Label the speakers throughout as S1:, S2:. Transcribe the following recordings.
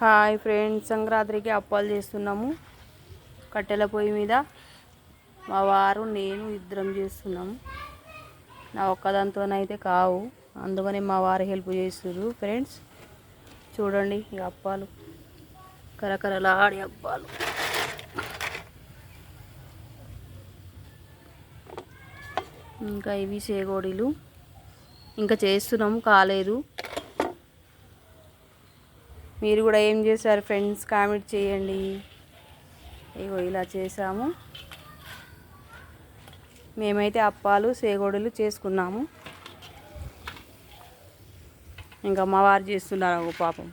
S1: Hi friends సంక్రాంతికి అప్పాలు చేస్తున్నాము. కట్టెల పొయ్యి మీద మా వారు నేను ఇద్దరం చేస్తున్నాము. నా ఒక్కదాంతోనైతే కావు. అందుకని మా వారు హెల్ప్ చేస్తున్నారు ఫ్రెండ్స్ చూడండి ఈ అప్పాలు. కరకరలాడి అప్పాలు. ఇంకా ఇవి చేగోడీలు. ఇంకా చేస్తున్నాము కాలేదు. మీరు కూడా ఏం చేశారు ఫ్రెండ్స్? కామెంట్ చేయండి. ఇగో ఇలా చేసాము మేమైతే అప్పాలు సేగోడులు చేసుకున్నాము. ఇంకా మా వారు చేస్తున్నారు ఒక పాపం.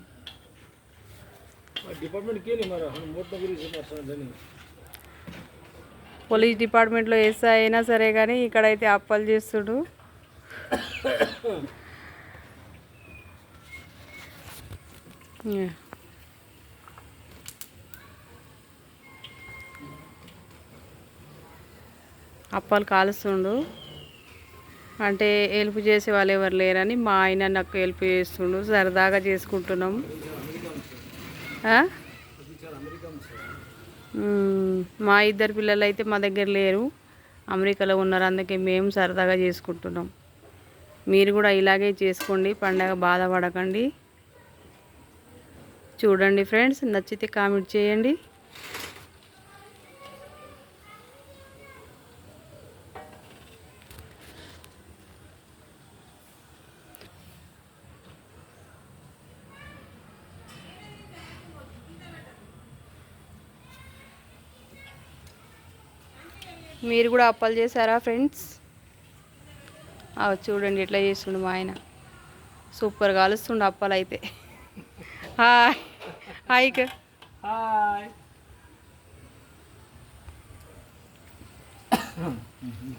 S1: పోలీస్ డిపార్ట్మెంట్లో ఎస్ఐ అయినా సరే కానీ ఇక్కడైతే అప్పాలు చేస్తుడు అప్పాలు కాలుస్తుండు. అంటే హెల్ప్ చేసే వాళ్ళు ఎవరు లేరని మా ఆయన నాకు హెల్ప్ చేస్తుండు. సరదాగా చేసుకుంటున్నాం. మా ఇద్దరు పిల్లలు అయితే మా దగ్గర లేరు. అమెరికాలో ఉన్నారు. అందుకే మేము సరదాగా చేసుకుంటున్నాం. మీరు కూడా ఇలాగే చేసుకోండి. పండగ బాధపడకండి. చూడండి ఫ్రెండ్స్ నచ్చితే కామెంట్ చేయండి. మీరు కూడా అప్పలు చేశారా ఫ్రెండ్స్? అవి చూడండి ఎట్లా చేస్తుండు మా ఆయన. సూపర్ కాలుస్తుండు అప్పలు అయితే హాయ్. हाय के
S2: हाय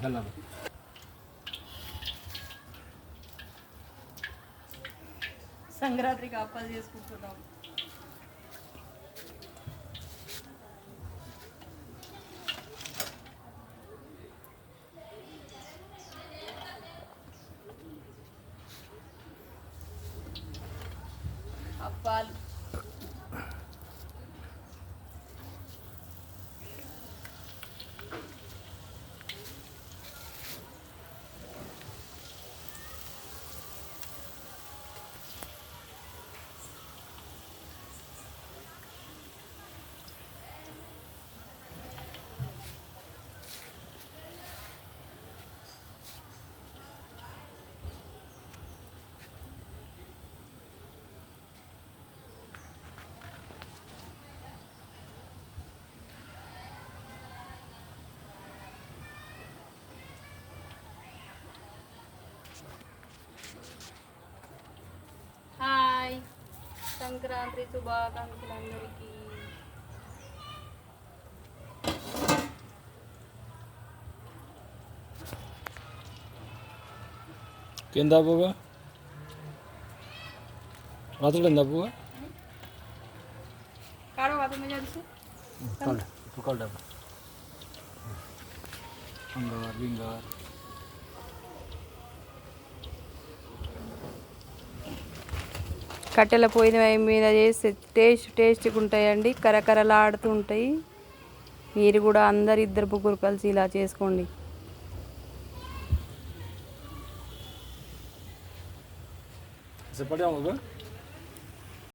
S2: हेलो
S1: संक्रांति का आपका ये स्कूप बताओ पाल ang
S2: grand rito ba kang
S1: kilang nariki kenda po
S2: ba lenda su Kalda Kalda Anggar, bingar
S1: కట్టెల పొయ్యి మీద చేస్తే టేస్ట్ టేస్ట్గా ఉంటాయండి కరకరలాడుతూ ఉంటాయి. మీరు కూడా అందరు ఇద్దరు ముగ్గురు కలిసి ఇలా చేసుకోండి.